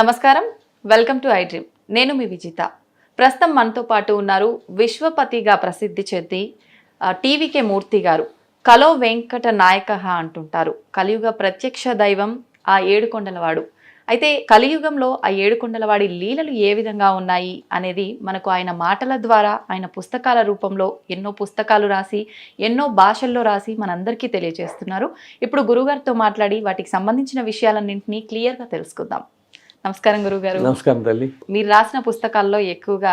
నమస్కారం. Welcome to I dream నేను మీ విజిత. ప్రస్తుతం మనతో పాటు ఉన్నారు విశ్వపతిగా ప్రసిద్ధి చెంది టీవీకే మూర్తి గారు కలో వెంకట నాయక అంటుంటారు. కలియుగ ప్రత్యక్ష దైవం ఆ ఏడుకొండలవాడు. అయితే కలియుగంలో ఆ ఏడుకొండలవాడి లీలలు ఏ విధంగా ఉన్నాయి అనేది మనకు ఆయన మాటల ద్వారా ఆయన పుస్తకాల రూపంలో ఎన్నో పుస్తకాలు రాసి ఎన్నో భాషల్లో రాసి మనందరికీ తెలియజేస్తున్నారు. ఇప్పుడు గురుగారితో మాట్లాడి వాటికి సంబంధించిన విషయాలన్నింటినీ క్లియర్గా తెలుసుకుందాం. నమస్కారం గురుగారు నమస్కారం తల్లి. మీరు రాసిన పుస్తకాల్లో ఎక్కువగా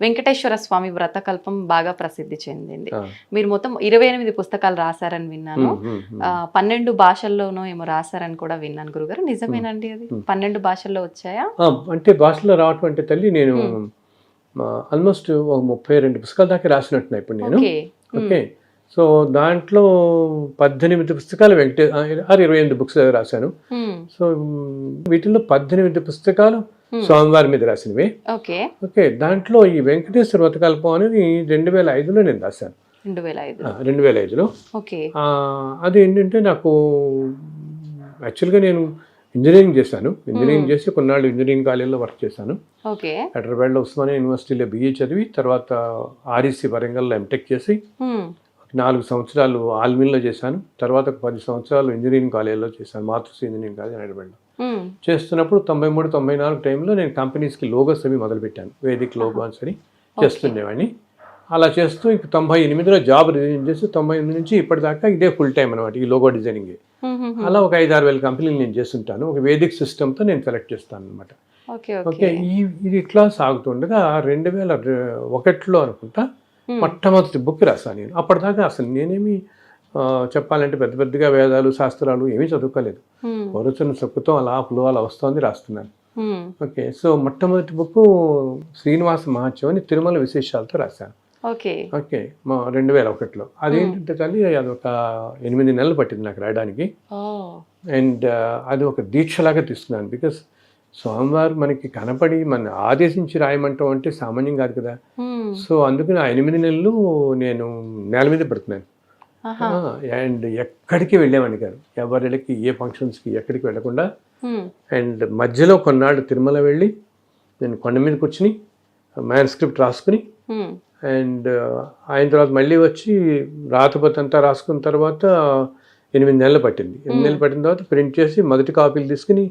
వెంకటేశ్వర స్వామి వ్రతకల్పం బాగా ప్రసిద్ధి చెందింది. మీరు మొత్తం ఇరవై ఎనిమిది పుస్తకాలు రాశారని విన్నాను. పన్నెండు భాషల్లోనూ ఏమో రాశారని కూడా విన్నాను గురుగారు నిజమేనండి అది. పన్నెండు భాషల్లో వచ్చాయా? అంటే భాషలో రావటం అంటే తల్లి నేను ఆల్మోస్ట్ ఒక ముప్పై రెండు పుస్తకాల దాకా రాసినట్టున్నా ఇప్పుడు నేను. ఓకే. సో దాంట్లో పద్దెనిమిది పుస్తకాలు వెంకటే ఆరు ఇరవై ఎనిమిది బుక్స్ రాశాను. సో వీటిల్లో పద్దెనిమిది పుస్తకాలు. స్వామివారి మీద రాసినవి. ఓకే. దాంట్లో ఈ వెంకటేశ్వర వ్రతకల్పం అనేది రెండు వేల ఐదులో నేను రాశాను. రెండు వేల ఐదులో. అది ఏంటంటే నాకు యాక్చువల్గా నేను ఇంజనీరింగ్ చేశాను. ఇంజనీరింగ్ చేసి కొన్నాళ్ళు ఇంజనీరింగ్ కాలేజీలో వర్క్ చేశాను. హైదరాబాద్లో ఉస్మానియా యూనివర్సిటీలో బిఏ చదివి తర్వాత ఆర్ఈసి వరంగల్లో ఎంటెక్ చేసి నాలుగు సంవత్సరాలు ఆల్మిన్లో చేశాను. తర్వాత ఒక పది సంవత్సరాలు ఇంజనీరింగ్ కాలేజీలో చేశాను. మాతృశ్రీ ఇంజనీరింగ్ కాలేజ్ హైదరాబాద్లో. చేస్తున్నప్పుడు తొంభై మూడు తొంభై నాలుగు టైంలో నేను కంపెనీస్కి లోగోస్ అవి మొదలుపెట్టాను. వేదిక్ లోగోస్ అని చేస్తుండేవాడిని. అలా చేస్తూ ఇంక తొంభై ఎనిమిదిలో జాబ్ రిజైన్ చేసి తొంభై ఎనిమిది నుంచి ఇప్పటిదాకా ఇదే ఫుల్ టైం అనమాట ఈ లోగో డిజైనింగ్. అలా ఒక ఐదు ఆరు వేల కంపెనీలు నేను చేస్తుంటాను. ఒక వేదిక్ సిస్టమ్తో నేను సెలెక్ట్ చేస్తాను అనమాట ఓకే ఈ ఇది ఇట్లా సాగుతుండగా రెండు వేల ఒకటిలో అనుకుంటా. మొట్టమొదటి బుక్ రాశాను నేను. అప్పటిదాకా అసలు నేనేమి చెప్పాలంటే పెద్ద పెద్దగా వేదాలు శాస్త్రాలు ఏమీ చదువుకోలేదు. వరుసను సొక్కుతో అలా ఫ్లో అలా వస్తుంది రాస్తున్నాను. ఓకే సో మొట్టమొదటి బుక్ శ్రీనివాస మహాత్యం అని తిరుమల విశేషాలతో రాశాను. ఓకే. ఓకే మా రెండు వేల ఒకటిలో అదేంటంటే తల్లి అది ఒక ఎనిమిది నెలలు పట్టింది నాకు రాయడానికి. అండ్ అది ఒక దీక్షలాగా తీసుకున్నాను బికాస్ స్వామివారు మనకి కనపడి మన ఆదేశించి రాయమంటాం అంటే సామాన్యం కాదు కదా. సో అందుకని ఆ ఎనిమిది నెలలు నేను నేల మీద పెడుతున్నాను. అండ్ ఎక్కడికి వెళ్ళేవాడిని కాదు. ఎవరికి ఏ ఫంక్షన్స్కి ఎక్కడికి వెళ్ళకుండా. Hmm. అండ్ మధ్యలో కొన్నాళ్ళు తిరుమల వెళ్ళి నేను కొండ మీద కూర్చుని మ్యాన్ స్క్రిప్ట్ రాసుకుని Hmm. అండ్ ఆయన తర్వాత మళ్ళీ వచ్చి రాతపతి అంతా రాసుకున్న తర్వాత ఎనిమిది నెలలు పట్టింది. ఎనిమిది నెలలు పట్టిన తర్వాత ప్రింట్ చేసి మొదటి కాపీలు తీసుకుని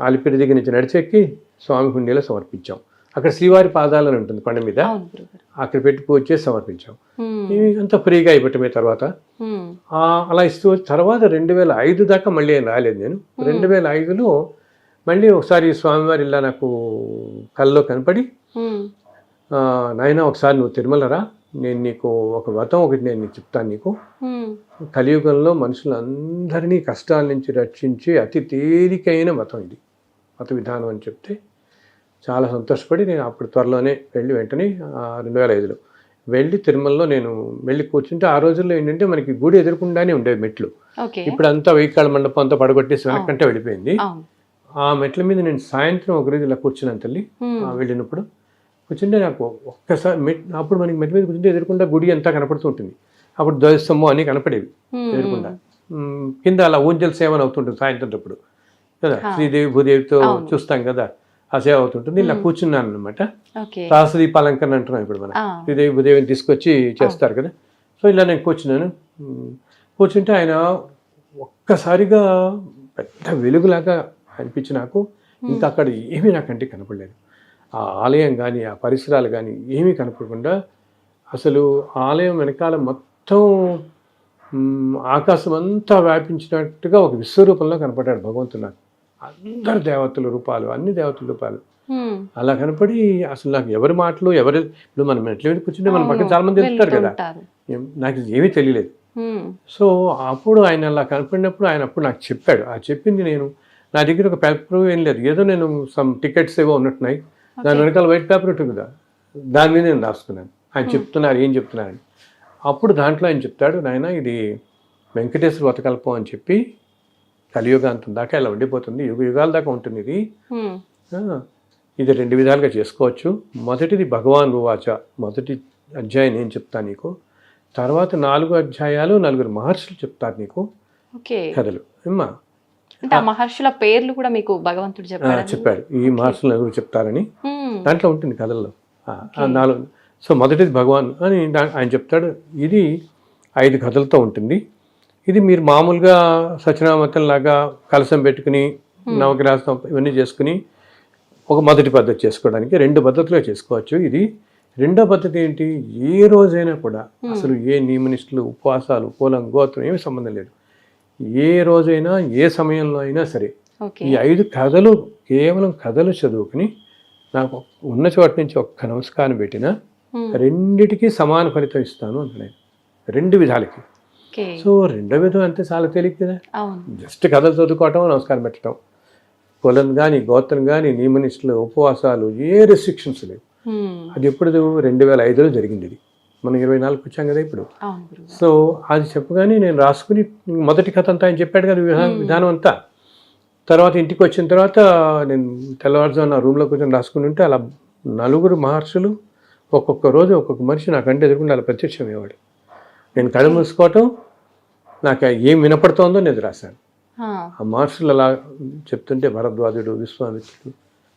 ఆలిపిరి దగ్గర నుంచి నడిచెక్కి స్వామి హుండీలో సమర్పించాం. అక్కడ శ్రీవారి పాదాలని ఉంటుంది కొండ మీద. అక్కడ పెట్టి పూజ చేసి సమర్పించాం. ఇవి అంతా ఫ్రీగా అయిపోవటమే తర్వాత అలా ఇస్తూ తర్వాత రెండు వేల ఐదు దాకా మళ్ళీ రాలేదు నేను. రెండు వేల ఐదులో మళ్ళీ ఒకసారి స్వామివారి ఇలా నాకు కల్లో కనపడి నాయనా ఒకసారి నువ్వు తిరుమల రా నేను నీకు ఒక వ్రతం ఒకటి నేను చెప్తాను నీకు. కలియుగంలో మనుషులందరినీ కష్టాల నుంచి రక్షించే అతి తేలికైన మతం ఇది. మత విధానం అని చెప్తే చాలా సంతోషపడి నేను అప్పుడు త్వరలోనే వెళ్ళి వెంటనే రెండు వేల ఐదులో వెళ్ళి తిరుమలలో నేను వెళ్ళి కూర్చుంటే ఆ రోజుల్లో ఏంటంటే మనకి గుడి ఎదురకుండానే ఉండేవి మెట్లు. ఇప్పుడు అంతా వెయ్యి కాళ్ళ మండపం అంతా పడగొట్టేసి వెనక్కంటే వెళ్ళిపోయింది. ఆ మెట్ల మీద నేను సాయంత్రం ఒక రోజు ఇలా కూర్చున్నాను తల్లి. ఆ, వెళ్ళినప్పుడు కూర్చుంటే నాకు ఒక్కసారి మెట్ అప్పుడు మనకి మెట్ల మీద కూర్చుంటే ఎదురకుండా గుడి అంతా కనపడుతూ ఉంటుంది. అప్పుడు ధ్వజస్తంభం అన్నీ కనపడేవి. ఎదురకుండా. కింద అలా ఊంజల్ సేవన అవుతుంటుంది సాయంత్రం అప్పుడు. కదా. శ్రీదేవి భూదేవితో. చూస్తాం కదా. ఆ సేవ అవుతుంటుంది. ఇలా కూర్చున్నాను అనమాట సహస్రదీప అలంకరణ అంటున్నాం ఇప్పుడు మనం. శ్రీదేవి భూదేవిని తీసుకొచ్చి చేస్తారు కదా. సో ఇలా నేను కూర్చున్నాను. కూర్చుంటే ఆయన ఒక్కసారిగా పెద్ద వెలుగులాగా అనిపించి నాకు ఇంకా అక్కడ ఏమీ నాకు కంటికి కనపడలేదు. ఆ ఆలయం కానీ ఆ పరిసరాలు కానీ ఏమీ కనపడకుండా అసలు ఆలయం వెనకాల మొత్తం ఆకాశం అంతా వ్యాపించినట్టుగా ఒక విశ్వరూపంలో కనపడ్డాడు భగవంతుడు నాకు. అందరు దేవతల రూపాలు అన్ని దేవతల రూపాలు. అలా కనపడి అసలు నాకు ఎవరి మాటలు ఎవరు ఇప్పుడు మనం మెట్ల మీద కూర్చుంటే మన పక్కన. చాలా మంది వెళ్తారు కదా. నాకు ఏమీ తెలియలేదు. సో అప్పుడు ఆయన అలా కనపడినప్పుడు ఆయన అప్పుడు నాకు చెప్పాడు. ఆ చెప్పింది నేను నా దగ్గర ఒక పేపర్ ఏం లేదు. ఏదో నేను సమ్ టికెట్స్ ఏవో ఉన్నట్టున్నాయి. దాని వెనకాల వైట్ పేపర్ ఉంటుంది కదా. దాని మీద నేను రాసుకున్నాను. ఆయన చెప్తున్నారు ఏం చెప్తున్నారని. అప్పుడు దాంట్లో ఆయన చెప్తాడు నాయన ఇది వెంకటేశ్వర వ్రతకల్పం అని చెప్పి కలియుగాంతం దాకా ఇలా ఉండిపోతుంది. యుగ యుగాల దాకా ఉంటుంది ఇది. ఇది రెండు విధాలుగా చేసుకోవచ్చు. మొదటిది భగవాన్ ఉవాచ. మొదటి అధ్యాయం నేను చెప్తాను నీకు? తర్వాత నాలుగు అధ్యాయాలు నలుగురు మహర్షులు చెప్తారు నీకు. ఓకే. కథలు. అమ్మా అంటే ఆ మహర్షుల పేర్లు కూడా మీకు భగవంతుడు చెప్పాడు చెప్పాడు. ఈ మహర్షులు ఎవరు చెప్తారని. దాంట్లో ఉంటుంది కథల్లో. నాలుగు. సో మొదటిది భగవాన్ అని ఆయన చెప్తాడు. ఇది ఐదు కథలతో ఉంటుంది. ఇది మీరు మామూలుగా సత్యనామతం లాగా కలసం పెట్టుకుని నవగ్రహం ఇవన్నీ చేసుకుని ఒక మొదటి పద్ధతి చేసుకోవడానికి రెండు పద్ధతిలో చేసుకోవచ్చు. ఇది రెండో పద్ధతి ఏంటి? ఏ రోజైనా కూడా అసలు ఏ నియమనిష్ఠులు ఉపవాసాలు కులం గోత్రం ఏమి సంబంధం లేదు. ఏ రోజైనా ఏ సమయంలో అయినా సరే ఈ ఐదు కథలు కేవలం కథలు చదువుకుని నాకు ఉన్న చోట నుంచి ఒక్క నమస్కారం పెట్టినా రెండిటికి సమాన ఫలితం ఇస్తాను అంటున్నాను. రెండు విధాలకి. సో రెండో విధం అంతే చాలా తేలిక కదా జస్ట్ కథలు చదువుకోవటం నమస్కారం పెట్టడం కులం కానీ గోత్రం కానీ నియమనిష్ఠులు ఉపవాసాలు ఏ రెస్ట్రిక్షన్స్ లేవు. అది ఎప్పుడు రెండు వేల ఐదులో జరిగింది ఇది. మనం ఇరవై నాలుగు వచ్చాం కదా ఇప్పుడు. సో అది చెప్పగానే నేను రాసుకుని మొదటి కథ అంతా ఆయన చెప్పాడు కదా విధానం విధానం అంతా. తర్వాత ఇంటికి వచ్చిన తర్వాత నేను తెల్లవారుజామున రూమ్లో కూర్చొని రాసుకుని ఉంటే అలా నలుగురు మహర్షులు ఒక్కొక్క రోజు ఒక్కొక్క మనిషి నాకంటే ఎదుర్కొంటే అలా ప్రత్యక్షమయ్యేవాడు. నేను కళ్ళు మూసుకోవటం నాకు ఏం వినపడుతోందో నేను రాశాను. ఆ మహర్షులు అలా చెప్తుంటే భరద్వాజుడు విశ్వామిత్రుడు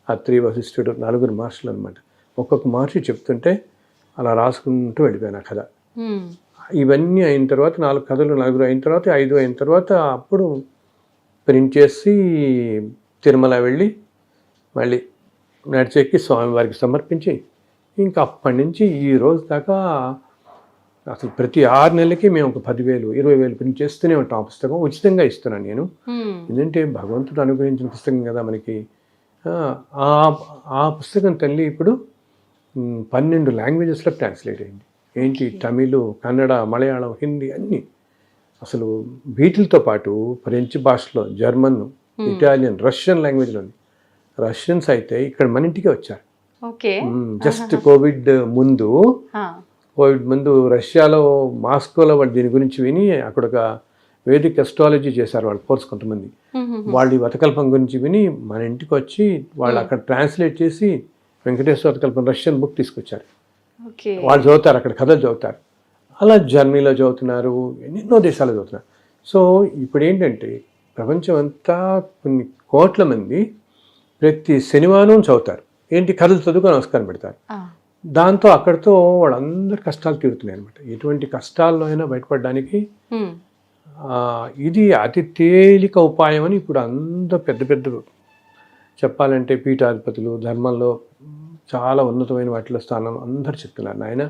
అత్రి వశిష్ఠుడు నలుగురు మహర్షులు అనమాట ఒక్కొక్క మహర్షి చెప్తుంటే అలా రాసుకుంటూ వెళ్ళిపోయాను ఆ కథ. ఇవన్నీ అయిన తర్వాత నాలుగు కథలు నలుగురు అయిన తర్వాత ఐదు అయిన తర్వాత అప్పుడు ప్రింట్ చేసి తిరుమల వెళ్ళి మళ్ళీ నడిచెక్కి స్వామివారికి సమర్పించి ఇంకా అప్పటి నుంచి ఈ రోజు దాకా అసలు ప్రతి ఆరు నెలలకి మేము ఒక పదివేలు ఇరవై వేలు ప్రింట్ చేస్తూనే ఉంటాం ఆ పుస్తకం. ఉచితంగా ఇస్తున్నాను నేను. ఎందుకంటే భగవంతుడు అనుగ్రహించిన పుస్తకం కదా మనకి. ఆ, పుస్తకం తల్లి ఇప్పుడు పన్నెండు లాంగ్వేజెస్లో ట్రాన్స్లేట్ అయింది. ఏంటి? తమిళ్ కన్నడ మలయాళం హిందీ అన్నీ. అసలు వీటితో పాటు ఫ్రెంచ్ భాషలో జర్మన్ ఇటాలియన్ రష్యన్ లాంగ్వేజ్లో ఉంది రష్యన్స్ అయితే ఇక్కడ మన ఇంటికే వచ్చారు. జస్ట్ కోవిడ్ ముందు కోవిడ్ ముందు రష్యాలో మాస్కోలో వాళ్ళు దీని గురించి విని అక్కడ ఒక వేదిక అస్ట్రాలజీ చేశారు వాళ్ళు కోర్స్ కొంతమంది. వాళ్ళు ఈ వతకల్పం గురించి విని మన ఇంటికి వచ్చి వాళ్ళు అక్కడ ట్రాన్స్లేట్ చేసి వెంకటేశ్వర వతకల్పం రష్యన్ బుక్ తీసుకొచ్చారు. వాళ్ళు చదువుతారు అక్కడ కథలు చదువుతారు. అలా జర్మనీలో చదువుతున్నారు ఎన్నెన్నో దేశాలు చదువుతున్నారు. సో ఇప్పుడు ఏంటంటే ప్రపంచం అంతా కొన్ని కోట్ల మంది ప్రతి శనివారం చదువుతారు. ఏంటి? కథలు చదువుకొని నమస్కారం పెడతారు. దాంతో అక్కడితో వాళ్ళందరి కష్టాలు తీరుతున్నాయి అనమాట ఎటువంటి కష్టాల్లో అయినా బయటపడడానికి ఇది అతి తేలిక ఉపాయం అని ఇప్పుడు అంత పెద్ద పెద్ద చెప్పాలంటే పీఠాధిపతులు ధర్మంలో చాలా ఉన్నతమైన వాటిలో స్థానం అందరు చెప్తున్నారు. నాయన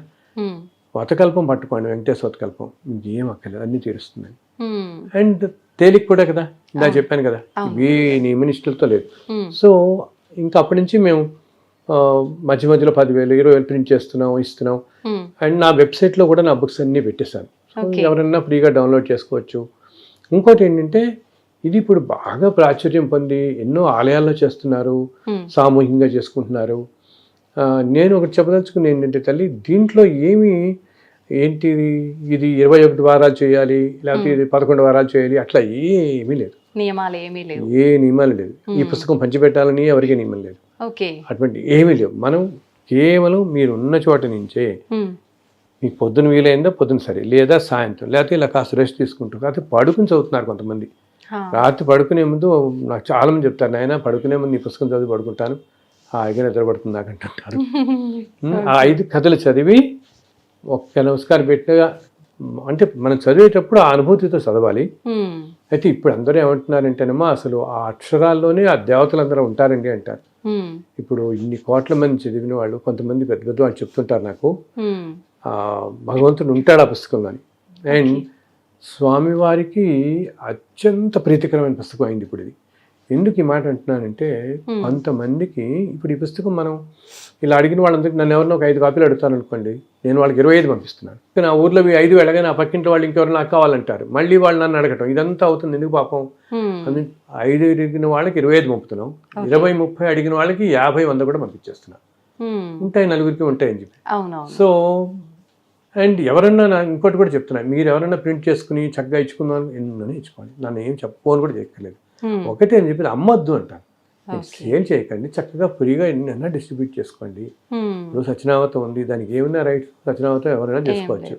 వతకల్పం పట్టుకోండి వెంకటేశ్వర వతకల్పం. ఇంకేం అక్కర్లేదు అన్ని తీరుస్తుందని అండ్ తేలిక కూడా కదా ఇందా చెప్పాను కదా ఏ నియమనిష్ఠులతో లేదు. సో ఇంకా అప్పటి నుంచి మేము మధ్య మధ్యలో పదివేలు ఇరవై వేలు ప్రింట్ చేస్తున్నాం ఇస్తున్నాం అండ్ నా వెబ్సైట్లో కూడా నా బుక్స్ అన్నీ పెట్టేశాను. సో. ఎవరైనా ఫ్రీగా డౌన్లోడ్ చేసుకోవచ్చు. ఇంకోటి ఏంటంటే ఇది ఇప్పుడు బాగా ప్రాచుర్యం పొంది ఎన్నో ఆలయాల్లో చేస్తున్నారు సామూహికంగా చేసుకుంటున్నారు. నేను ఒకటి చెప్పదలుచుకుంది ఏంటంటే తల్లి దీంట్లో ఏమి ఏంటి ఇది ఇరవై ఒకటి వారాలు చేయాలి లేకపోతే ఇది పదకొండు వారాలు చేయాలి అట్లా ఏమీ లేదు. నియమాలు ఏమీ లేవు. ఏ నియమాలు లేదు ఈ పుస్తకం పంచిపెట్టాలని ఎవరికీ నియమం లేదు. ఓకే. అటువంటి ఏమీ లేవు. మనం కేవలం మీరు ఉన్న చోట నుంచే మీకు పొద్దున వీలైందా పొద్దున సరే లేదా సాయంత్రం లేకపోతే ఇలా కాస్త రెస్ట్ తీసుకుంటారు లేకపోతే పడుకుని చదువుతున్నారు కొంతమంది. రాత్రి పడుకునే ముందు నాకు చాలా మంది చెప్తారు నాయన పడుకునే ముందు ఈ పుస్తకం చదివి పడుకుంటాను. హాయిగా నిద్రపడుతుంది నాకు అంటుంటారు ఆ ఐదు కథలు చదివి ఒక్క నమస్కారం పెట్టగా అంటే మనం చదివేటప్పుడు ఆ అనుభూతితో చదవాలి. అయితే ఇప్పుడు అందరూ ఏమంటున్నారంటేనమ్మా అసలు ఆ అక్షరాల్లోనే ఆ దేవతలందరూ ఉంటారండి అంటారు. ఇప్పుడు ఇన్ని కోట్ల మంది చదివిన వాళ్ళు కొంతమంది పెద్ద పెద్ద వాళ్ళు చెప్తుంటారు నాకు. ఆ, భగవంతుడు ఉంటాడు ఆ పుస్తకంలో అని. అండ్ స్వామివారికి అత్యంత ప్రీతికరమైన పుస్తకం అయింది ఇప్పుడు ఇది. ఎందుకు ఈ మాట అంటున్నానంటే కొంతమందికి ఇప్పుడు ఈ పుస్తకం మనం ఇలా అడిగిన వాళ్ళందరికీ నన్ను ఎవరినో ఒక ఐదు కాపీలు అడుగుతాను అనుకోండి నేను వాళ్ళకి ఇరవై ఐదు పంపిస్తున్నాను. కానీ ఆ ఊర్లో ఐదు వెళ్ళగానే ఆ పక్కింటి వాళ్ళు ఇంకెవరు నాకు కావాలంటారు మళ్ళీ వాళ్ళు నన్ను అడగటం ఇదంతా అవుతుంది ఎందుకు పాపం? అందు ఐదు అడిగిన వాళ్ళకి ఇరవై ఐదు పంపుతున్నాం. ఇరవై ముప్పై అడిగిన వాళ్ళకి యాభై వంద కూడా పంపించేస్తున్నాం. ఉంటాయి నలుగురికి ఉంటాయని చెప్పి. సో అండ్ ఎవరన్నా నా ఇంకోటి కూడా చెప్తున్నా మీరు ఎవరైనా ప్రింట్ చేసుకుని చక్కగా ఇచ్చుకుందాం ఎన్నో ఇచ్చుకోండి నన్ను ఏం చెప్పుకోని కూడా చేయక్కర్లేదు. ఒకటే అని చెప్పి అమ్మొద్దు అంటాను సేల్ చేయకండి చక్కగా ఫ్రీగా ఎన్నైనా డిస్ట్రిబ్యూట్ చేసుకోండి. ఇప్పుడు సత్యనావతం ఉంది దానికి ఏమైనా రైట్ సత్యనావతం ఎవరైనా చేసుకోవచ్చు.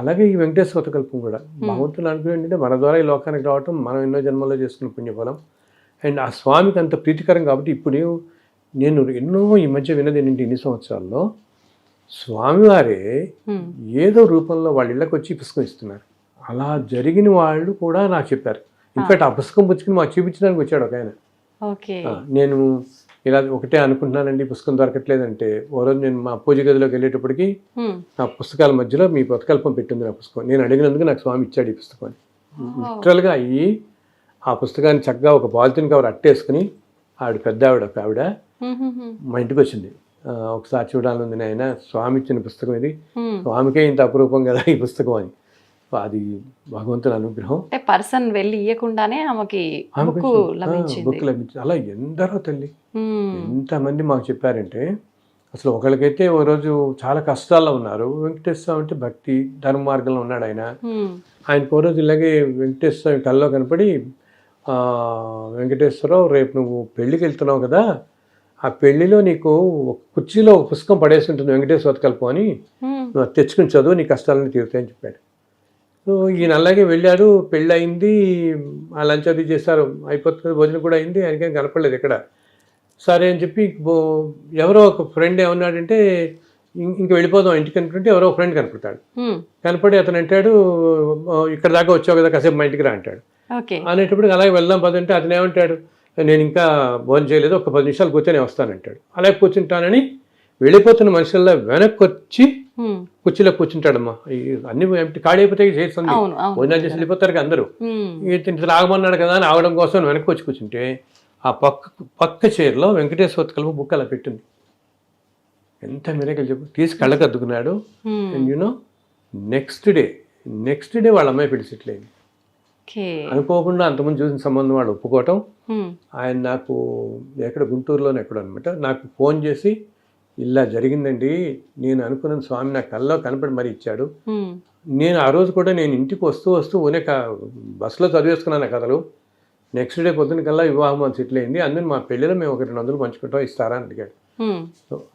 అలాగే ఈ వెంకటేశ్వర కల్పం కూడా. భగవంతుడు అనుకుని ఏంటంటే మన ద్వారా ఈ లోకానికి రావటం మనం ఎన్నో జన్మల్లో చేసుకున్న పుణ్యఫలం. అండ్ ఆ స్వామికి అంత ప్రీతికరం కాబట్టి ఇప్పుడు నేను ఎన్నో ఈ మధ్య విన్నది ఏంటంటే ఇన్ని సంవత్సరాల్లో స్వామివారే ఏదో రూపంలో వాళ్ళ ఇళ్ళకి వచ్చి పుస్తకం ఇస్తున్నారు అలా జరిగిన వాళ్ళు కూడా నాకు చెప్పారు. ఇన్ఫాక్ట్ ఆ పుస్తకం పుచ్చుకుని మాకు చూపించడానికి వచ్చాడు ఒక ఆయన. ఆ, నేను ఇలా ఒకటే అనుకుంటున్నానండి పుస్తకం దొరకట్లేదంటే. ఓ రోజు నేను మా పూజ గదిలోకి వెళ్ళేటప్పటికి నా పుస్తకాల మధ్యలో మీ పథకల్పం పెట్టింది నా పుస్తకం. నేను అడిగినందుకు నాకు స్వామి ఇచ్చాడు ఈ పుస్తకం లిటరల్గా అయ్యి ఆ పుస్తకాన్ని చక్కగా ఒక పాలిథిన్ కవర్ అట్టేసుకుని ఆవిడ పెద్ద ఆవిడ ఒక ఆవిడ మా ఇంటికి వచ్చింది. ఆ, ఒకసారి చూడాలని నాయన స్వామి ఇచ్చిన పుస్తకం ఇది. స్వామికే ఇంత అపురూపం కదా ఈ పుస్తకం అని. అది భగవంతుని అనుగ్రహం. అంటే పర్సన్ వెళ్ళి ఇయ్యకుండానే ఆమెకి బుక్ లభించింది. అలా ఎందరో తల్లి. ఎంతమంది మాకు చెప్పారంటే అసలు ఒకరికైతే ఓ రోజు చాలా కష్టాల్లో ఉన్నారు. వెంకటేశ్వర స్వామి అంటే భక్తి ధర్మ మార్గంలో ఉన్నాడు ఆయన. ఆయనకు ఓ రోజు ఇలాగే వెంకటేశ్వర స్వామి కల్లో కనపడి "ఆ, వెంకటేశ్వరరావు రేపు నువ్వు పెళ్ళికి వెళ్తున్నావు కదా ఆ పెళ్ళిలో నీకు ఒక కుర్చీలో పుస్తకం పడేసి ఉంటుంది వెంకటేశ్వర కల్పం అని తెచ్చుకుని చదువు నీ కష్టాలని తీరుతాయని చెప్పాడు. సో ఈయన అలాగే వెళ్ళారు పెళ్ళి అయింది ఆ లంచ్ అది చేశారు అయిపోతుంది భోజనం కూడా అయింది ఆయనకేం కనపడలేదు ఇక్కడ సరే అని చెప్పి ఎవరో ఒక ఫ్రెండ్ ఏమన్నాడంటే ఇంక వెళ్ళిపోదాం ఇంటికి అనుకుంటే ఎవరో ఒక ఫ్రెండ్ కనపడతాడు. కనపడి అతను అంటాడు "ఓ, ఇక్కడ దాకా వచ్చావు కదా కాసేపు మా ఇంటికి రా అంటాడు. అనేటప్పుడు అలాగే వెళ్దాం పదంటే అతను ఏమంటాడు నేను ఇంకా భోజనం చేయలేదు ఒక పది నిమిషాలు కూర్చొని వస్తానంటాడు అలాగే కూర్చుంటానని వెళ్ళిపోతున్న మనుషుల్లో వెనక్కి వచ్చి కుర్చీలో కూర్చుంటాడమ్మా. అన్ని ఖాళీ అయిపోతే చేస్తుంది భోజనాలు చేసి వెళ్ళిపోతారు అందరూ. ఇంత ఆగమన్నాడు కదా అని ఆగడం కోసం వెనక్కి వచ్చి కూర్చుంటే ఆ పక్క పక్క చైర్లో వెంకటేశ్వర కలుపు బుక్ అలా పెట్టింది. ఎంత మిరకలు చెప్పు. తీసి కళ్ళకు అద్దుకున్నాడు and you know next day next day వాళ్ళ అమ్మాయి ఓకే. అనుకోకుండా అంతకుముందు చూసిన సంబంధం వాడు ఒప్పుకోవటం. ఆయన నాకు ఎక్కడ గుంటూరులోనే ఎక్కడ అనమాట నాకు ఫోన్ చేసి ఇలా జరిగిందండి. నేను అనుకున్న స్వామి నా కల్లో కనపడి మరి ఇచ్చాడు. నేను ఆ రోజు కూడా నేను ఇంటికి వస్తూ వస్తూ ఊనే క బస్సులో చదివేసుకున్నాను కథలు. నెక్స్ట్ డే పొద్దున కల్లా వివాహం అని సెటిల్ అయింది. అందుకని మా పెళ్ళిలో మేము ఒక రెండు వందలు పంచుకుంటాం ఇస్తారా అని అడిగాడు.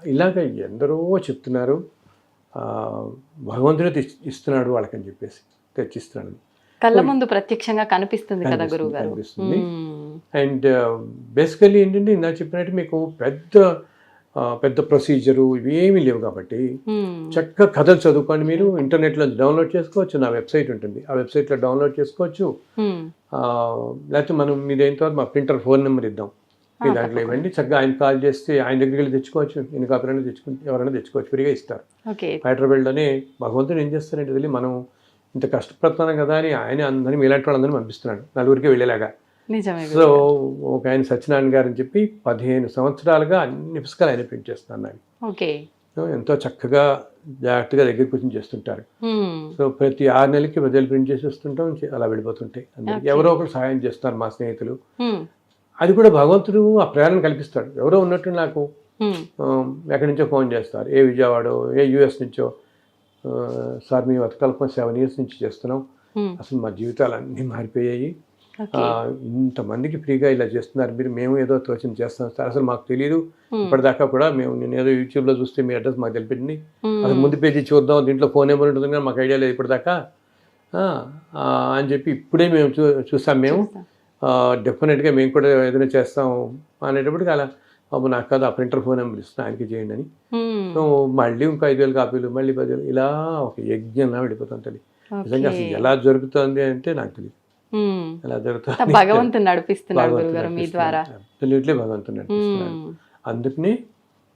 ఇలాగ ఎందరో చెప్తున్నారు. భగవంతుడే ఇస్తున్నాడు వాళ్ళకని చెప్పేసి తెచ్చిస్తున్నాడు. కళ్ళ ముందు ప్రత్యేకంగా కనిపిస్తుంది కదా గురువు గారు కనిపిస్తుంది. అండ్ బేసికలీ ఏంటంటే ఇందా చెప్పినట్టు మీకు పెద్ద పెద్ద ప్రొసీజరు ఇవేమీ లేవు కాబట్టి చక్కగా కథలు చదువుకోండి మీరు. ఇంటర్నెట్లో డౌన్లోడ్ చేసుకోవచ్చు. నా వెబ్సైట్ ఉంటుంది. ఆ వెబ్సైట్లో డౌన్లోడ్ చేసుకోవచ్చు. లేకపోతే మనం మీద అయిన తర్వాత మా ప్రింటర్ ఫోన్ నెంబర్ ఇద్దాం. మీ దాంట్లో ఇవ్వండి. చక్కగా ఆయన కాల్ చేస్తే ఆయన దగ్గరికి వెళ్ళి తెచ్చుకోవచ్చు. ఎన్ని కాపీలైనా తెచ్చుకుంటే ఎవరైనా తెచ్చుకోవచ్చు. ఫ్రీగా ఇస్తారు. హైదరాబాద్లోనే భగవంతుడు ఏం చేస్తారంటే మనం ఇంత కష్టపడుతున్నాం కదా అని ఆయన అందరినీ మీలాంటి వాళ్ళందరినీ పంపిస్తున్నాడు. నలుగురికి వెళ్ళేలాగా. సో ఒక ఆయన సత్యనారాయణ గారు అని చెప్పి పదిహేను సంవత్సరాలుగా అన్ని పుస్తకాలు ఆయన ప్రింట్ చేస్తున్నారు నాకు. ఎంతో చక్కగా జాగ్రత్తగా దగ్గర కూర్చొని చేస్తుంటారు. సో ప్రతి ఆరు నెలలకి బదులు ప్రింట్ చేసి వస్తుంటాం అలా వెళ్ళిపోతుంటాయి. అందరికి ఎవరో ఒకరు సహాయం చేస్తారు మా స్నేహితులు. అది కూడా భగవంతుడు ఆ ప్రేరణ కల్పిస్తాడు. ఎవరో ఉన్నట్టు నాకు ఎక్కడి నుంచో ఫోన్ చేస్తారు. ఏ విజయవాడ ఏ యూఎస్ నుంచో సార్ మేము వతకల్పం సెవెన్ ఇయర్స్ నుంచి చేస్తున్నాం. అసలు మా జీవితాలు అన్నీ మారిపోయాయి. ఇంతమందికి ఫ్రీగా ఇలా చేస్తున్నారు మీరు మేము ఏదో తోచింది చేస్తాం సార్. అసలు మాకు తెలియదు ఇప్పటిదాకా కూడా మేము నేను ఏదో యూట్యూబ్లో చూస్తే మీ అడ్రస్ మాకు తెలిపింది. అసలు ముందు పేజీ చూద్దాం దీంట్లో ఫోన్ నెంబర్ ఉంటుంది కానీ మాకు ఐడియా లేదు ఇప్పటిదాకా. అని చెప్పి ఇప్పుడే మేము చూ చూసాం మేము. డెఫినెట్గా మేము కూడా ఏదైనా చేస్తాం అనేటప్పటికి అలా బాబు నాకు కాదు ఆ ప్రింటర్ ఫోన్ నెంబర్ ఇస్తున్నా ఆయనకి చేయండి అని. సో మళ్ళీ ఇంకో ఐదు వేలు కాపీలు మళ్ళీ పదివేలు ఇలా ఒక యజ్ఞంలా వెళ్ళిపోతుంది తెలియదు నిజంగా అసలు. ఎలా జరుగుతుంది అంటే నాకు తెలియదు అంతా జరుగుతుంది భగవంతుని నడిపిస్తున్నాడు మీ ద్వారా. అబ్సల్యూట్లీ భగవంతుడు నడిపిస్తున్నాడు. అందుకని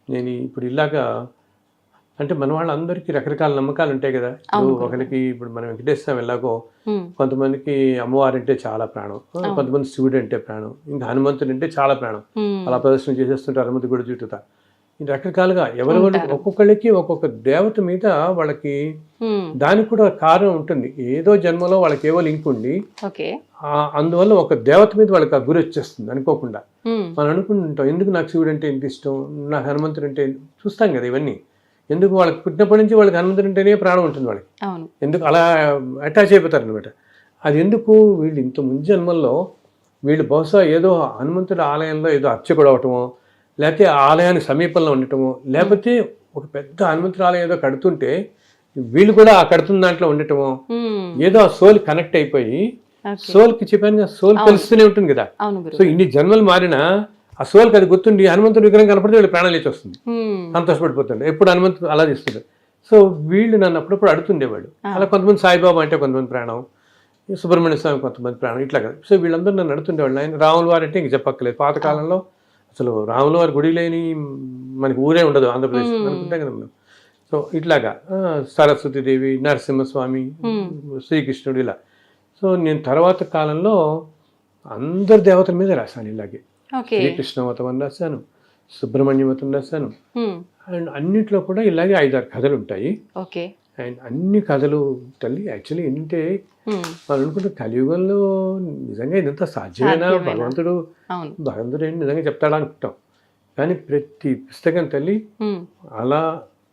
నేను ఇప్పుడు ఇలాగా అంటే మన వాళ్ళందరికీ రకరకాల నమ్మకాలు ఉంటాయి కదా. ఒకరికి ఇప్పుడు మనం వెంకటేశ్వరం ఎలాగో కొంతమందికి అమ్మవారు అంటే చాలా ప్రాణం. కొంతమంది శివుడు అంటే ప్రాణం. ఇంకా హనుమంతుడు అంటే చాలా ప్రాణం. అలా ప్రదర్శన చేసేస్తుంటారు హనుమంతు గుడి చుట్టూతా. రకరకాలుగా ఎవరెవరు ఒక్కొక్కళ్ళకి ఒక్కొక్క దేవత మీద వాళ్ళకి దానికి కూడా కారణం ఉంటుంది. ఏదో జన్మలో వాళ్ళకి ఏవో లింక్ ఉండి అందువల్ల ఒక దేవత మీద వాళ్ళకి ఆ గురి వచ్చేస్తుంది అనుకోకుండా. మనం అనుకుంటుంటాం ఎందుకు నాకు శివుడు అంటే ఎంత ఇష్టం? నాకు హనుమంతుడు అంటే చూస్తాం కదా ఇవన్నీ. ఎందుకు వాళ్ళకి పుట్టినప్పటి నుంచి వాళ్ళకి హనుమంతుడు అంటేనే ప్రాణం ఉంటుంది వాళ్ళకి. ఎందుకు అలా అటాచ్ అయిపోతారు అనమాట అది ఎందుకు? వీళ్ళు ఇంత ముందు జన్మల్లో వీళ్ళు బహుశా ఏదో హనుమంతుడి ఆలయంలో ఏదో అర్చకుడు అవటమో లేకపోతే ఆ ఆలయానికి సమీపంలో ఉండటమో లేకపోతే ఒక పెద్ద హనుమంతుడి ఆలయం ఏదో కడుతుంటే వీళ్ళు కూడా ఆ కడుతున్న దాంట్లో ఉండటము. ఉమ్, ఏదో ఆ సోల్ కనెక్ట్ అయిపోయి ఓకే. సోల్కి చెప్పాను కదా సోల్ తెలుస్తూనే ఉంటుంది కదా. సో ఇన్ని జన్మలు మారినా ఆ సోల్కి అది గుర్తుండి హనుమంతుడి విగ్రహం కనపడితే వీళ్ళు ప్రాణాలు లేచి వస్తుంది. ఉమ్, సంతోషపడిపోతుండే. ఎప్పుడు హనుమంతుడు అలా చేస్తుండే. సో వీళ్ళు నన్ను అప్పుడప్పుడు అడుగుతుండేవాళ్ళు. అలా కొంతమంది సాయిబాబా అంటే కొంతమంది ప్రాణం సుబ్రహ్మణ్య స్వామి కొంతమంది ప్రాణం ఇట్లా కదా. సో వీళ్ళందరూ నన్ను అడుగుతుండేవాళ్ళు. ఆయన రాముల వారు అంటే ఇంక చెప్పక్కలేదు పాతకాలంలో అసలు రాముల వారి గుడి లేని మనకి ఊరే ఉండదు ఆంధ్రప్రదేశ్ అనుకుంటాం కదా మనం. సో ఇట్లాగా సరస్వతీదేవి నరసింహస్వామి శ్రీకృష్ణుడు ఇలా. సో నేను తర్వాత కాలంలో అందరి దేవతల మీద రాశాను ఇలాగే. ఓకే. శ్రీకృష్ణ మతం అని రాశాను సుబ్రహ్మణ్య మతం రాశాను. అండ్ అన్నిట్లో కూడా ఇలాగే ఐదారు కథలు ఉంటాయి. ఓకే. అండ్ అన్ని కథలు తల్లి యాక్చువల్లీ ఏంటంటే మనం అనుకుంటే కలియుగంలో నిజంగా ఇదంతా సాధ్యమేనా? భగవంతుడు భగవంతుడు ఏంటి నిజంగా చెప్తాడా అనుకుంటాం. కానీ ప్రతి పుస్తకం తల్లి. అలా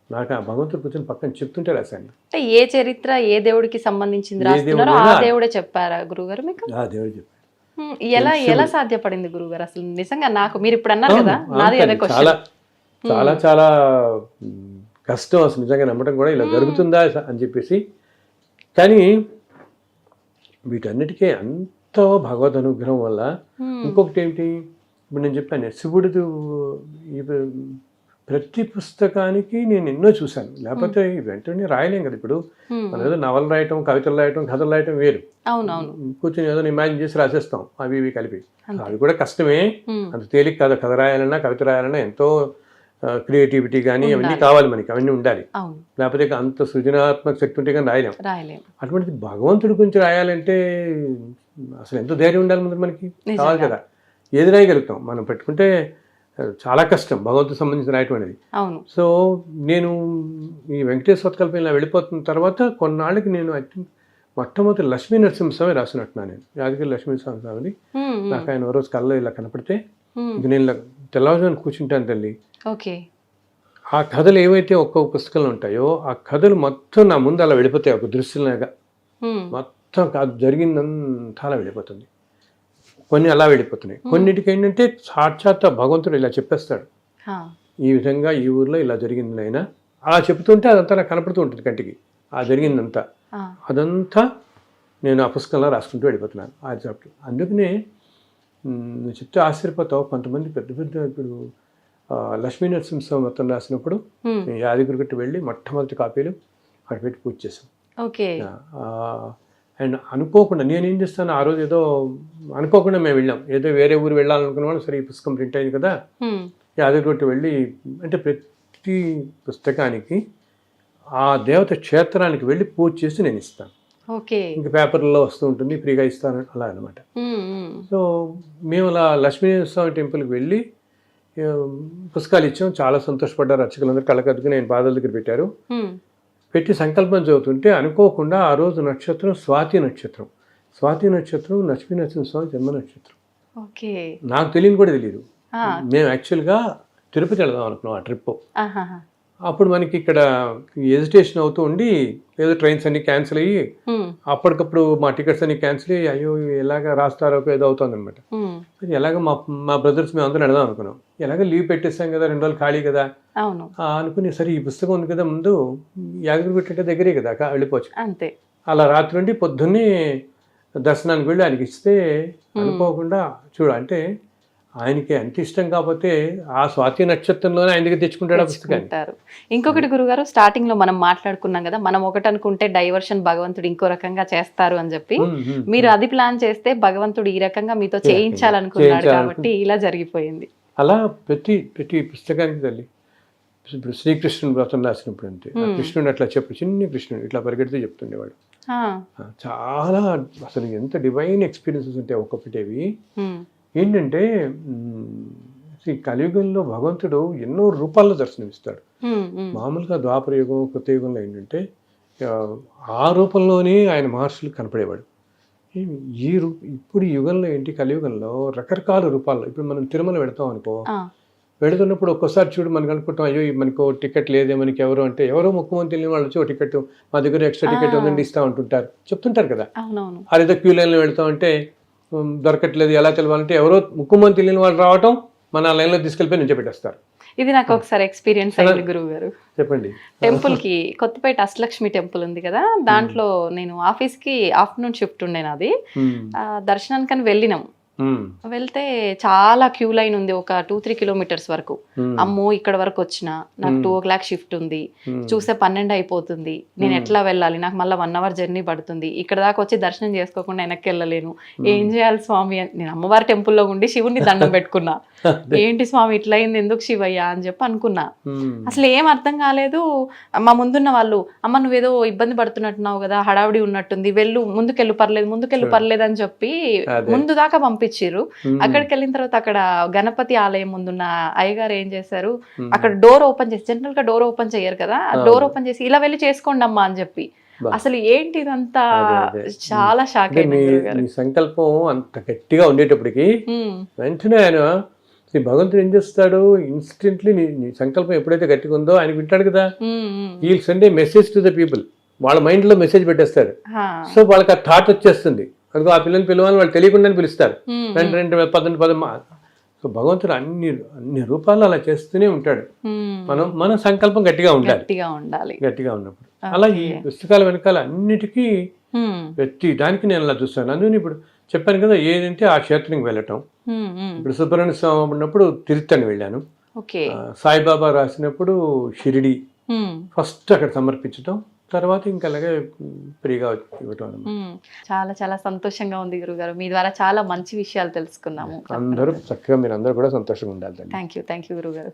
నాకు ఆ భగవంతుడు కూర్చొని పక్కన చెప్తుంటే రాశాను అంటే ఏ చరిత్ర ఏ దేవుడికి సంబంధించింది రాస్తున్నారో? ఆ దేవుడే చెప్పారా గురుగారు మీకు? ఆ దేవుడు చెప్పాడు. ఉమ్, ఎలా ఎలా సాధ్యపడింది గురుగారు? అసలు నిజంగా నాకు మీరు ఇప్పుడు అన్నారు కదా నాది. చాలా చాలా చాలా కష్టం అసలు నిజంగా నమ్మటం కూడా ఇలా జరుగుతుందా అని చెప్పేసి. కానీ వీటన్నిటికీ ఎంతో భగవద్ అనుగ్రహం వల్ల ఇంకొకటి ఏమిటి? ఇప్పుడు నేను చెప్పాను శివుడు ప్రతి పుస్తకానికి నేను ఎన్నో చూశాను. లేకపోతే వెంటనే రాయలేం కదా ఇప్పుడు. మనం ఏదో నవలు రాయటం కవితలు రాయటం కథలు రాయటం వేరు. కూర్చొని ఏదో ఇమాజిన్ చేసి రాసేస్తాం అవి ఇవి కలిపి. అవి కూడా కష్టమే. అంత తేలిక కాదు. కథ రాయాలన్నా కవిత రాయాలన్నా ఎంతో క్రియేటివిటీ కానీ అవన్నీ కావాలి మనకి అవన్నీ ఉండాలి. లేకపోతే అంత సృజనాత్మక శక్తి ఉంటే కానీ రాయలేం. రాయలేము అటువంటిది భగవంతుడి గురించి రాయాలంటే అసలు ఎంతో ధైర్యం ఉండాలి ముందు మనకి? కావాలి కదా. ఏది రాయగలుగుతాం? మనం పెట్టుకుంటే చాలా కష్టం భగవంతుడికి సంబంధించి రాయటం అనేది సో నేను ఈ వెంకటేశ్వర కల్పన ఇలా వెళ్ళిపోతున్న తర్వాత కొన్నాళ్ళకి నేను ఐ థింక్ మొట్టమొదటి లక్ష్మీ నరసింహస్వామి రాసినట్టున్నాను నేను. యాదగిరి లక్ష్మీ స్వామి నాకు ఆయన ఓ రోజు కళ్ళలో ఇలా కనపడితే నేను ఇలా తెల్లవారుజామున కూర్చుంటాను తల్లి. ఓకే. ఆ కథలు ఏవైతే ఒక్కొక్క పుస్తకంలో ఉంటాయో ఆ కథలు మొత్తం నా ముందు అలా వెళ్ళిపోతాయి. ఒక దృశ్యంలాగా. మొత్తం జరిగిందంతా అలా వెళ్ళిపోతుంది. కొన్ని అలా వెళ్ళిపోతున్నాయి. కొన్నిటికి ఏంటంటే సాక్షాత్ భగవంతుడు ఇలా చెప్పేస్తాడు. ఈ విధంగా ఈ ఊర్లో ఇలా జరిగింది అయినా అలా చెప్తుంటే అదంతా నాకు కనపడుతూ ఉంటుంది కంటికి. ఆ జరిగిందంతా. అదంతా నేను ఆ పుస్తకంలో రాసుకుంటూ వెళ్ళిపోతున్నాను. ఆ చాప్టర్ అందుకనే చెప్తే ఆశ్చర్యపోతావు. కొంతమంది పెద్ద పెద్ద ఇప్పుడు ఆ, లక్ష్మీ నరసింహస్వామి మొత్తం రాసినప్పుడు ఉమ్, నేను యాదగిరి గట్టు వెళ్ళి మొట్టమొదటి కాపీలు అక్కడ పెట్టి పూజ చేశాం. ఓకే. అండ్ అనుకోకుండా నేనేం చేస్తాను ఆ రోజు ఏదో అనుకోకుండా మేము వెళ్ళాం. ఏదో వేరే ఊరు వెళ్ళాలనుకున్నాం సరే ఈ పుస్తకం ప్రింట్ అయింది కదా. ఉమ్, యాదగిరి వెళ్ళి అంటే ప్రతి పుస్తకానికి ఆ దేవత క్షేత్రానికి వెళ్ళి పూజ చేసి నేను ఇస్తాను. ఓకే. ఇంకా పేపర్లో వస్తూ ఉంటుంది ఫ్రీగా ఇస్తాను అలా అనమాట సో మేము అలా లక్ష్మీ స్వామి టెంపుల్కి వెళ్ళి పుస్తకాలు ఇచ్చాం. చాలా సంతోషపడ్డారు అర్చకులందరూ కళ్ళకద్దుకు నేను పాదాల దగ్గర పెట్టారు. పెట్టి సంకల్పం చదువుతుంటే అనుకోకుండా ఆ రోజు నక్షత్రం స్వాతి నక్షత్రం. స్వాతి నక్షత్రం లక్ష్మీ నరసింహస్వామి జన్మ నక్షత్రం. ఓకే. నాకు తెలియని కూడా తెలియదు మేము యాక్చువల్గా తిరుపతి వెళదాం అనుకున్నాం ఆ ట్రిప్ అప్పుడు మనకి ఇక్కడ ఎజిటేషన్ అవుతూ ఉండి ఏదో ట్రైన్స్ అన్ని క్యాన్సిల్ అయ్యి అప్పటికప్పుడు మా టికెట్స్ అన్ని క్యాన్సిల్ అయ్యి అయ్యో ఎలాగ రాస్తారో ఏదో అవుతుంది అనమాట ఎలాగ మా మా బ్రదర్స్ మేము అందరం వెళదాం అనుకున్నాం. ఎలాగ లీవ్ పెట్టేస్తాం కదా రెండు రోజులు ఖాళీ కదా. అనుకుని సరే ఈ పుస్తకం ఉంది కదా ముందు యాదగిరి పెట్టే దగ్గరే కదా వెళ్ళిపోవచ్చు. అంతే. అలా రాత్రి నుండి పొద్దున్నే దర్శనానికి వెళ్ళి ఆయనకి ఇస్తే అనుకోకుండా చూడు అంటే ఆయనకి ఎంత ఇష్టం కాకపోతే ఆ స్వాతి నక్షత్రంలోనే ఆయన దగ్గర తెచ్చుకుంటాడు పుస్తకాన్ని. ఇంకొకటి గురుగారు స్టార్టింగ్లో మనం మాట్లాడుకున్నాం కదా మనం ఒకటి అనుకుంటే డైవర్షన్ భగవంతుడు ఇంకో రకంగా చేస్తారు అని చెప్పి. మీరు అది ప్లాన్ చేస్తే భగవంతుడు ఈ రకంగా మీతో చేయించాలనుకున్నాడు. కాబట్టి ఇలా జరిగిపోయింది. అలా ప్రతి ప్రతి పుస్తకానికి తల్లి. ఇప్పుడు శ్రీకృష్ణుని వ్రతం రాసినప్పుడు అంతే. కృష్ణుడు అట్లా చెప్పు చిన్న కృష్ణుడు ఇట్లా పరిగెడితే చెప్తుండేవాడు. చాలా అసలు ఎంత డివైన్ ఎక్స్పీరియన్సెస్ ఉంటాయి ఉమ్, ఏంటంటే ఈ కలియుగంలో భగవంతుడు ఎన్నో రూపాల్లో దర్శనమిస్తాడు. మామూలుగా ద్వాపర యుగం కొత్త యుగంలో ఏంటంటే ఆ, రూపంలోనే ఆయన మహర్షులు కనపడేవాడు. ఈ- రూ ఇప్పుడు ఈ యుగంలో ఏంటి కలియుగంలో రకరకాల రూపాల్లో ఇప్పుడు మనం తిరుమల వెళతాం అనుకో ఆ, వెళుతున్నప్పుడు ఒక్కోసారి చూడు మనకు అనుకుంటాం అయ్యో మనకు టికెట్ లేదే మనకి ఎవరు అంటే ఎవరో ముఖ్యమంత్రి తెలియని వాళ్ళు వచ్చి ఓ టికెట్ మా దగ్గర ఎక్స్ట్రా టికెట్ ఉందండి ఇస్తా ఉంటుంటారు చెప్తుంటారు కదా. అదేదో క్యూ లైన్లో వెళ్తాం అంటే దొరకట్లేదు ఎలా తెలవాలంటే ఎవరో ముఖ్యమంత్రి తెలియని వాళ్ళు రావటం మన లైన్లో తీసుకెళ్ళిపోయి నించోబెట్టేస్తారు. ఇది నాకు ఒకసారి ఎక్స్పీరియన్స్ అయింది గురువు గారు. చెప్పండి. టెంపుల్కి కొత్తపేట అష్టలక్ష్మి టెంపుల్ ఉంది కదా దాంట్లో నేను ఆఫీస్కి ఆఫ్టర్నూన్ షిఫ్ట్ ఉండే నాది. దర్శనానికని వెళ్ళినాం. వెళ్తే చాలా క్యూ లైన్ ఉంది ఒక టూ త్రీ కిలోమీటర్స్ వరకు. ఉమ్, అమ్మో ఇక్కడ వరకు వచ్చిన. నాకు టూ ఓ క్లాక్ షిఫ్ట్ ఉంది. చూస్తే పన్నెండు అయిపోతుంది. నేను ఎట్లా వెళ్ళాలి? నాకు మళ్ళీ వన్ అవర్ జర్నీ పడుతుంది. ఇక్కడ దాకా వచ్చి దర్శనం చేసుకోకుండా వెనక్కి వెళ్ళలేను. ఏం చేయాలి స్వామి? అని నేను అమ్మవారి టెంపుల్లో ఉండి శివుని దండం పెట్టుకున్నా. ఏంటి స్వామి ఇట్లా అయింది ఎందుకు శివయ్య అని చెప్పి అనుకున్నా. అసలు ఏం అర్థం కాలేదు. మా ముందున్న వాళ్ళు అమ్మ నువ్వేదో ఇబ్బంది పడుతున్నట్టున్నావు కదా హడావిడి ఉన్నట్టుంది వెళ్ళు ముందుకెళ్ళు పర్లేదు ముందుకెళ్ళు పర్లేదు అని చెప్పి. ముందు దాకా పంపించారు. ఉమ్, అక్కడికి వెళ్ళిన తర్వాత అక్కడ గణపతి ఆలయం ముందున్న అయ్యగారు ఏం చేశారు. అక్కడ డోర్ ఓపెన్ చేసి జనరల్గా డోర్ ఓపెన్ చేయరు కదా? డోర్ ఓపెన్ చేసి ఇలా వెళ్ళి చేసుకోండి అమ్మా అని చెప్పి. అసలు ఏంటి ఇదంతా. చాలా షాక్ మీ సంకల్పం అంత గట్టిగా ఉండేటప్పటికి వెంటనే ఆయన శ్రీ భగవంతుడు ఏం చేస్తాడు? ఇన్స్టెంట్లీ నీ సంకల్పం ఎప్పుడైతే గట్టిగా ఉందో ఆయన వింటాడు కదా? ఈ Sunday message to the people వాళ్ళ మైండ్లో మెసేజ్ పెట్టేస్తాడు. సో వాళ్ళకి ఆ థాట్ వచ్చేస్తుంది. అదిగో ఆ పిల్లని పిలవాలని వాళ్ళు తెలియకుండానే పిలుస్తారు. రెండు రెండు పదండి పదం సో భగవంతుడు అన్ని అన్ని రూపాల్లో అలా చేస్తూనే ఉంటాడు. మనం మన సంకల్పం గట్టిగా ఉండాలి. గట్టిగా ఉండాలి. గట్టిగా ఉన్నప్పుడు. అలా ఈ పుస్తకాల వెనకాల అన్నిటికీ ప్రతి దానికి నేను అలా చూస్తాను. అందుకని ఇప్పుడు చెప్పాను కదా ఏదంటే ఆ క్షేత్రానికి వెళ్ళటం. ఇప్పుడు సుబ్రహ్మణ్య స్వామి ఉన్నప్పుడు తిరుత్తని వెళ్ళాను. సాయిబాబా రాసినప్పుడు షిరిడి ఫస్ట్ అక్కడ సమర్పించటం. తర్వాత ఇంకా అలాగే ఫ్రీగా ఇవ్వటం చాలా చాలా సంతోషంగా ఉంది గురుగారు. మీ ద్వారా చాలా మంచి విషయాలు తెలుసుకున్నాము. అందరూ చక్కగా మీరు అందరూ కూడా సంతోషంగా ఉండాలి థ్యాంక్ యూ థ్యాంక్ యూ గురుగారు.